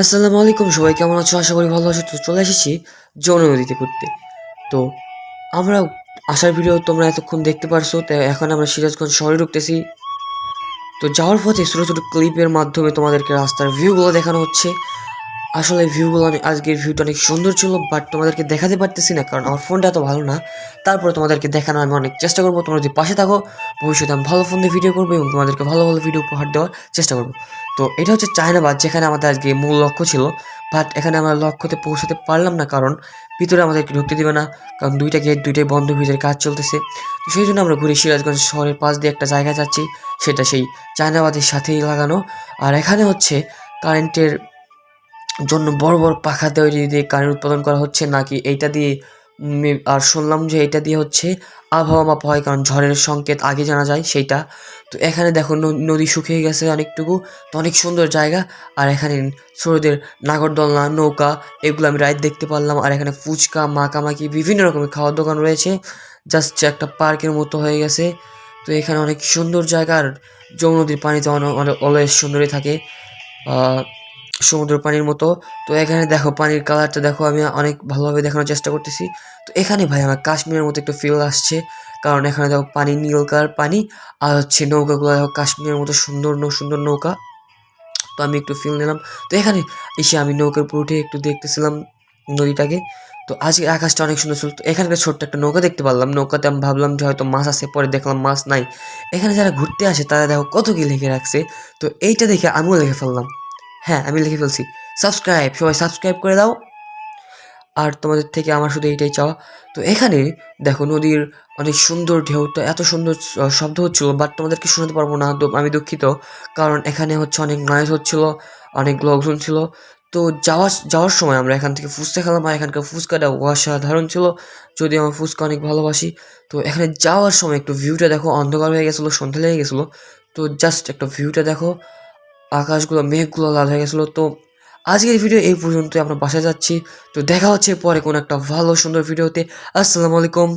আসসালামু আলাইকুম সবাই, কেমন আছো? আশা করি ভালো আছো। তো চলে এসেছি যৌন নদীতে ঘুরতে। তো আমরা আসার ভিডিও তোমরা এতক্ষণ দেখতে পারছ, তাই এখন আমরা সিরাজগঞ্জ শহরে ঢুকতেছি। তো যাওয়ার পথে ছোটো ছোটো ক্লিপের মাধ্যমে তোমাদেরকে রাস্তার ভিউগুলো দেখানো হচ্ছে। আসলে ভিউগুলো আমি আজকের ভিউটা অনেক সুন্দর ছিল বাট তোমাদেরকে দেখাতে পারতেছি না, কারণ আমার ফোনটা এত ভালো না। তারপরে তোমাদেরকে দেখানো আমি অনেক চেষ্টা করব, তোমরা যদি পাশে থাকো, ভবিষ্যতে আমি ভালো ফোন দিয়ে ভিডিও করব এবং তোমাদেরকে ভালো ভালো ভিডিও উপহার দেওয়ার চেষ্টা করব। তো এটা হচ্ছে চায়নাবাদ যেখানে আমাদের আজকে মূল লক্ষ্য ছিল বাট এখানে আমরা লক্ষ্যতে পৌঁছাতে পারলাম না, কারণ ভিতরে আমাদেরকে ঢুকতে দেবে না, কারণ দুইটা গেট দুইটাই বন্ধ, ভিতরে কাজ চলতেছে। তো সেই জন্য আমরা ঘুরে সিরাজগঞ্জ শহরের পাশ দিয়ে একটা জায়গা যাচ্ছি, সেটা সেই চায়নাবাদের সাথেই লাগানো। আর এখানে হচ্ছে কারেন্টের জন্য বড় বড় পাখা তৈরি দিয়ে কারেন্ট উৎপাদন করা হচ্ছে নাকি এইটা দিয়ে আর শুনলাম যে এটা দিয়ে হচ্ছে আবহাওয়া মাপা হয়, কারণ ঝড়ের সংকেত আগে জানা যায় সেইটা। তো এখানে দেখো নদী শুকিয়ে গেছে অনেকটুকু, তো অনেক সুন্দর জায়গা। আর এখানে ছোটদের নাগরদোলনা, নৌকা, এগুলো আমি রাইড দেখতে পারলাম। আর এখানে ফুচকা মাকামাকি বিভিন্ন রকমের খাওয়ার দোকান রয়েছে। জাস্ট একটা পার্কের মতো হয়ে গেছে। তো এখানে অনেক সুন্দর জায়গা। আর যমুনা নদীর পানিতে অনেক অলওয়েজ সুন্দরই থাকে। সমুদ্র পানির মতো। তো এখানে দেখো, পানির কালারটা দেখো, আমি অনেক ভালোভাবে দেখানোর চেষ্টা করতেছি। তো এখানে ভাই আমার কাশ্মীরের মতো একটু ফিল আসছে। কারণ এখানে দেখো, পানি, নীল কালার পানি, আর হচ্ছে নৌকাগুলো দেখো, কাশ্মীরের মতো সুন্দর সুন্দর নৌকা। তো আমি একটু ফিল নিলাম। তো এখানে এসে আমি নৌকার উপর উঠে একটু দেখতেছিলাম নদীটাকে। তো আজকে আকাশটা অনেক সুন্দর ছিল। তো এখানে ছোট্ট একটা নৌকা দেখতে পারলাম। নৌকাতে আমি ভাবলাম যে হয়তো মাছ আছে, পরে দেখলাম মাছ নাই। এখানে যারা ঘুরতে আসে, তারা দেখো কত কি লেখে রাখছে। তো এইটা দেখে আমিও লিখে ফেললাম। হ্যাঁ আমি লিখে ফেলছি। সাবস্ক্রাইব সবাই সাবস্ক্রাইব করে দাও। আর তোমাদের থেকে আমার শুধু এইটাই চাওয়া। তো এখানে দেখো নদীর অনেক সুন্দর ঢেউটা এত সুন্দর শব্দ হচ্ছিল বাট তোমাদেরকে শোনাতে পারব না আমি দুঃখিত। কারণ এখানে হচ্ছে অনেক নয়েজ হচ্ছিল, অনেক লোকজন ছিল। তো যাওয়ার যাওয়ার সময় আমরা এখান থেকে ফুচকা খেলাম, আর এখানকার ফুচকাটা অসাধারণ ছিল। যদি আমার ফুচকা অনেক ভালোবাসি। তো এখানে যাওয়ার সময় একটু ভিউটা দেখো, অন্ধকার হয়ে গেছিল সন্ধ্যা লেগে গেছিল। তো জাস্ট একটা ভিউটা দেখো। আকাশগুলো মেঘগুলো লাল হয়ে গেছিল। তো আজকের ভিডিও এই পর্যন্তই, আমরা বাসায় যাচ্ছি। তো দেখা হচ্ছে পরে কোনো একটা ভালো, সুন্দর ভিডিওতে আসসালামু আলাইকুম।